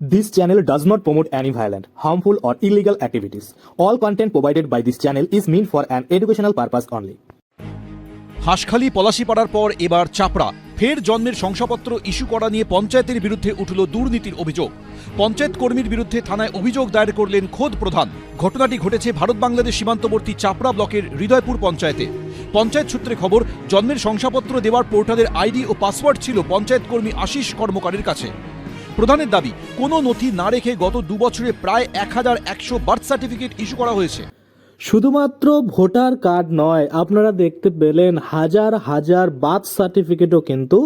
This channel does not promote any violent, harmful, or illegal activities. All content provided by this channel is meant for an educational purpose only. Hanskhali পলাশিপাড়ার পর এবার চাপড়া। ফের জন্মের শংসাপত্র issue করা নিয়ে পঞ্চায়েতের বিরুদ্ধে উঠল দুর্নীতির অভিযোগ। পঞ্চায়েত কর্মীর বিরুদ্ধে থানায় অভিযোগ দায়ের করলেন খোদ প্রধান। ঘটনাটি ঘটেছে ভারত বাংলাদেশ সীমান্তবর্তী চাপড়া ব্লকের হৃদয়পুর পঞ্চায়েতে। পঞ্চায়েত সূত্রে খবর জন্মের শংসাপত্র দেওয়ার পোর্টালের আইডি ও পাসওয়ার্ড ছিল পঞ্চায়েত কর্মী আশিস কর্মকারের কাছে। প্রধানের দাবি, কোনো নথি না রেখে গত দু বছরে প্রায় এক হাজার একশো বার্থ সার্টিফিকেট ইস্যু করা হয়েছে। শুধুমাত্র ভোটার কার্ড নয়, আপনারা দেখতে পেলেন হাজার হাজার বার্থ সার্টিফিকেটও কিন্তু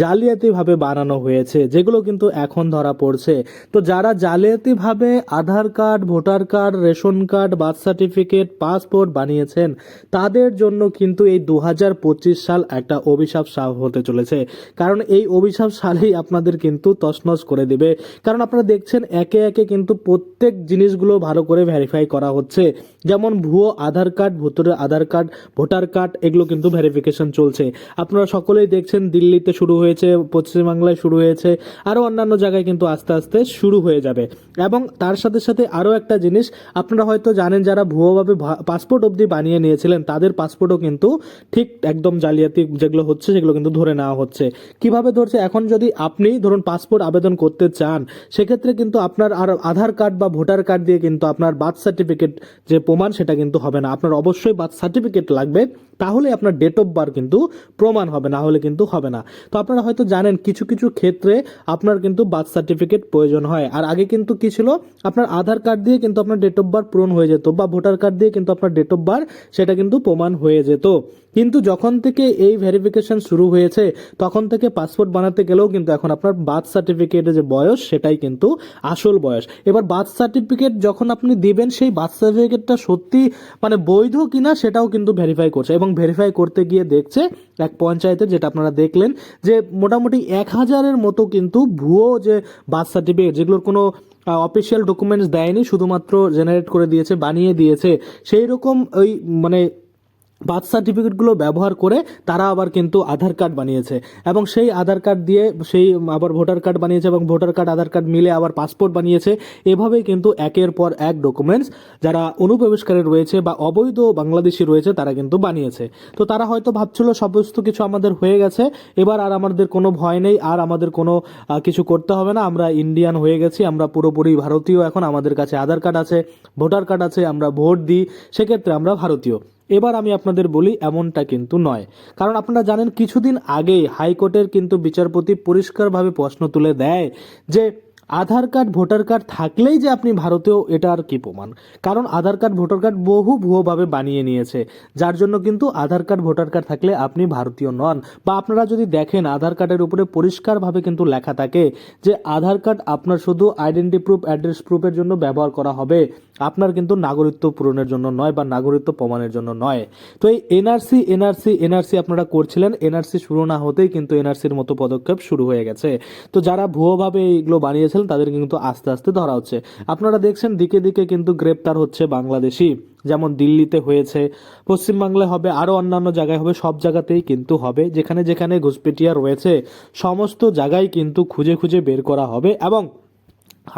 জালিয়াতিভাবে বানানো হয়েছে, যেগুলো কিন্তু এখন ধরা পড়ছে। তো যারা জালিয়াতিভাবে Aadhaar card, voter card, ration card, birth certificate passport বানিয়েছেন, তাদের জন্য কিন্তু এই দু হাজার পঁচিশ সাল একটা অভিশাপ সাল হতে চলেছে। কারণ এই অভিশাপ সালেই আপনাদের কিন্তু তছনছ করে দেবে। কারণ আপনারা দেখছেন একে একে কিন্তু প্রত্যেক জিনিসগুলো ভালো করে ভেরিফাই করা হচ্ছে। যেমন ভুয়ো আধার কার্ড ভুতুরে আধার কার্ড, ভোটার কার্ড, এগুলো কিন্তু ভেরিফিকেশন চলছে। আপনারা সকলেই দেখছেন, দিল্লিতে শুরু হয়েছে, পশ্চিমবাংলায় শুরু হয়েছে, আরও অন্যান্য জায়গায় কিন্তু আস্তে আস্তে শুরু হয়ে যাবে। এবং তার সাথে সাথে আরও একটা জিনিস, আপনারা হয়তো জানেন যারা ভুয়োভাবে পাসপোর্ট অবধি বানিয়ে নিয়েছিলেন, তাদের পাসপোর্টও কিন্তু ঠিক একদম জালিয়াতি যেগুলো হচ্ছে, সেগুলো কিন্তু ধরে নেওয়া হচ্ছে। কীভাবে ধরছে? এখন যদি আপনি ধরুন পাসপোর্ট আবেদন করতে চান, সেক্ষেত্রে কিন্তু আপনার আর আধার কার্ড বা ভোটার কার্ড দিয়ে কিন্তু আপনার বার্থ সার্টিফিকেট যে প্রমাণ সেটা কিন্তু হবে না। আপনার অবশ্যই বার্থ সার্টিফিকেট লাগবে, তাহলে আপনার ডেট অফ বার্থ কিন্তু প্রমাণ হবে, না হলে কিন্তু হবে না। তো আপনারা হয়তো জানেন, কিছু কিছু ক্ষেত্রে আপনার কিন্তু বার্থ সার্টিফিকেট প্রয়োজন হয়। আর আগে কিন্তু কি ছিল? আপনার আধার কার্ড দিয়ে কিন্তু আপনার ডেট অফ বার্থ পূরণ হয়ে যেত বা ভোটার কার্ড দিয়ে কিন্তু আপনার ডেট অফ বার্থ সেটা কিন্তু প্রমাণ হয়ে যেত। কিন্তু যখন থেকে এই ভেরিফিকেশন শুরু হয়েছে, তখন থেকে পাসপোর্ট বানাতে গেলেও কিন্তু এখন আপনার বার্থ সার্টিফিকেটের যে বয়স, সেটাই কিন্তু আসল বয়স। এবার বার্থ সার্টিফিকেট যখন আপনি দিবেন, সেই বার্থ সার্টিফিকেটটা সত্যি মানে বৈধ কিনা সেটাও কিন্তু ভেরিফাই করছে এবং ভেরিফাই করতে গিয়ে দেখছে এক পঞ্চায়েতে যেটা আপনারা দেখলেন যে মোটামুটি এক হাজারের মতো কিন্তু ভুয়ো যে বার্থ সার্টিফিকেট যেগুলোর কোনো অফিসিয়াল ডকুমেন্টস দেয়নি, শুধুমাত্র জেনারেট করে দিয়েছে, বানিয়ে দিয়েছে সেই রকম ওই মানে বার্থ সার্টিফিকেটগুলো ব্যবহার করে তারা আবার কিন্তু আধার কার্ড বানিয়েছে। এবং সেই আধার কার্ড দিয়ে সেই আবার ভোটার কার্ড বানিয়েছে এবং ভোটার কার্ড, আধার কার্ড মিলে আবার পাসপোর্ট বানিয়েছে। এভাবেই কিন্তু একের পর এক ডকুমেন্টস যারা অনুপ্রবেশকারী রয়েছে বা অবৈধ বাংলাদেশি রয়েছে তারা কিন্তু বানিয়েছে। তো তারা হয়তো ভাবছিল সমস্ত কিছু আমাদের হয়ে গেছে। এবার আর আমাদের কোনো ভয় নেই, আর আমাদের কোনো কিছু করতে হবে না। আমরা ইন্ডিয়ান হয়ে গেছি, আমরা পুরোপুরি ভারতীয়। এখন আমাদের কাছে আধার কার্ড আছে, ভোটার কার্ড আছে, আমরা ভোট দিই। সেক্ষেত্রে আমরা ভারতীয়। এবার আমি আপনাদের বলি এমনটা কিন্তু নয়। কারণ আপনারা জানেন, কিছুদিন আগেই হাইকোর্টের কিন্তু বিচারপতি পরিষ্কারভাবে প্রশ্ন তুলে দেয় যে আধার কার্ড, ভোটার কার্ড থাকলেই যে আপনি ভারতীয়, এটা আর কি প্রমাণ? কারণ আধার কার্ড, ভোটার কার্ড বহু ভুয়োভাবে বানিয়ে নিয়েছে। যার জন্য কিন্তু আধার কার্ড, ভোটার কার্ড থাকলে আপনি ভারতীয় নন। বা আপনারা যদি দেখেন, আধার কার্ডের উপরে পরিষ্কারভাবে কিন্তু লেখা থাকে যে আধার কার্ড আপনার শুধু আইডেন্টি প্রুফ অ্যাড্রেস প্রুফের জন্য ব্যবহার করা হবে। আপনার কিন্তু নাগরিকত্ব পূরণের জন্য নয় বা নাগরিকত্ব প্রমাণের জন্য নয়। তো এই এনআরসি এনআরসি এনআরসি আপনারা করছিলেন। এনআরসি শুরু না হতেই কিন্তু এনআরসির মতো পদক্ষেপ শুরু হয়ে গেছে। তো যারা ভুয়োভাবে এইগুলো বানিয়েছিলেন তাদের কিন্তু আস্তে আস্তে ধরা হচ্ছে। আপনারা দেখছেন দিকে দিকে কিন্তু গ্রেপ্তার হচ্ছে বাংলাদেশি। যেমন দিল্লিতে হয়েছে, পশ্চিমবাংলায় হবে আরও অন্যান্য জায়গায় হবে, সব জায়গাতেই কিন্তু হবে। যেখানে যেখানে ঘুষপেটিয়া রয়েছে, সমস্ত জায়গায় কিন্তু খুঁজে খুঁজে বের করা হবে এবং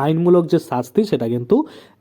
আইনমূলক যে শাস্তি, সেটা কিন্তু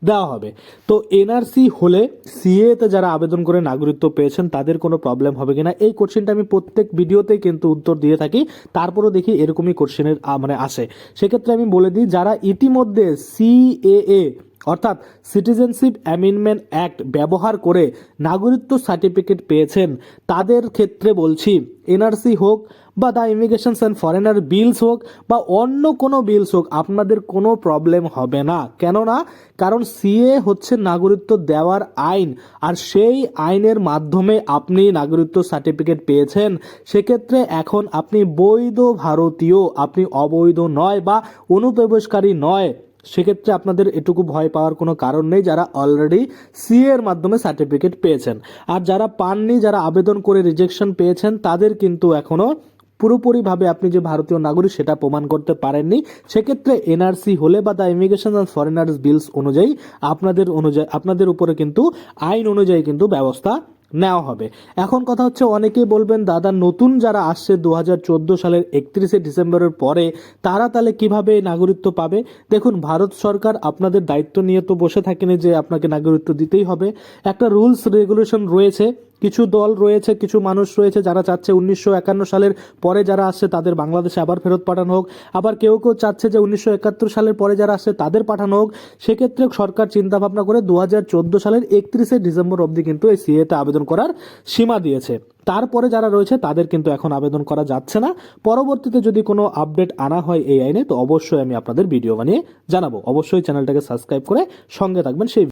দেওয়া হবে। তো এনআরসি হলে সিএতে যারা আবেদন করে নাগরিকত্ব পেয়েছেন, তাদের কোনো প্রবলেম হবে কিনা? এই কোশ্চেনটা আমি প্রত্যেক ভিডিওতে কিন্তু উত্তর দিয়ে থাকি। তারপরও দেখি এরকমই কোশ্চেনের মানে আসে। সেক্ষেত্রে আমি বলে দিই, যারা ইতিমধ্যে সিএএ অর্থাৎ সিটিজেনশিপ অ্যামেন্ডমেন্ট অ্যাক্ট ব্যবহার করে নাগরিকত্ব সার্টিফিকেট পেয়েছেন। তাদের ক্ষেত্রে বলছি, এনআরসি হোক বা the immigration and foreigner bills হোক বা অন্য কোনো বিলস হোক, আপনাদের কোনো প্রবলেম হবে না। কেননা, কারণ সিএ হচ্ছে নাগরিকত্ব দেওয়ার আইন, আর সেই আইনের মাধ্যমে আপনি নাগরিকত্ব সার্টিফিকেট পেয়েছেন। সেক্ষেত্রে এখন আপনি বৈধ ভারতীয়, আপনি অবৈধ নয় বা অনুপ্রবেশকারী নয়। সেক্ষেত্রে আপনাদের এটুকু ভয় পাওয়ার কোনো কারণ নেই যারা অলরেডি সি এর মাধ্যমে সার্টিফিকেট পেয়েছেন। আর যারা পাননি, যারা আবেদন করে রিজেকশন পেয়েছেন, তাদের কিন্তু এখনও পুরোপুরিভাবে আপনি যে ভারতীয় নাগরিক সেটা প্রমাণ করতে পারেননি। সেক্ষেত্রে এনআরসি হলে বা the immigration and foreigners bills অনুযায়ী আপনাদের অনুযায়ী, আপনাদের উপরে কিন্তু আইন অনুযায়ী কিন্তু ব্যবস্থা নেওয়া হবে। এখন কথা হচ্ছে, অনেকেই বলবেন, দাদা, নতুন যারা আসছে দু হাজার চোদ্দ সালের একত্রিশে ডিসেম্বরের পরে, তারা তাহলে কীভাবে নাগরিকত্ব পাবে? দেখুন, ভারত সরকার আপনাদের দায়িত্ব নিয়ে তো বসে থাকেনি যে আপনাকে নাগরিকত্ব দিতেই হবে। একটা রুলস রেগুলেশন রয়েছে কিছু দল রয়েছে, কিছু মানুষ রয়েছে যারা চাচ্ছে উনিশশো একান্ন সালের পরে যারা আসছে তাদের বাংলাদেশে আবার ফেরত পাঠানো হোক। আবার কেউ কেউ চাচ্ছে যে উনিশশো একাত্তর সালের পরে যারা আসছে তাদের পাঠানো হোক। সেক্ষেত্রে সরকার চিন্তা ভাবনা করে দু হাজার চোদ্দ সালের একত্রিশে ডিসেম্বর অবধি কিন্তু এই সিএতে আবেদন করার সীমা দিয়েছে। তারপরে যারা রয়েছে তাদের কিন্তু এখন আবেদন করা যাচ্ছে না। পরবর্তীতে যদি কোনো আপডেট আনা হয় এই আইনে, তো অবশ্যই আমি আপনাদের ভিডিও বানিয়ে জানাব। অবশ্যই চ্যানেলটাকে সাবস্ক্রাইব করে সঙ্গে থাকবেন। সেই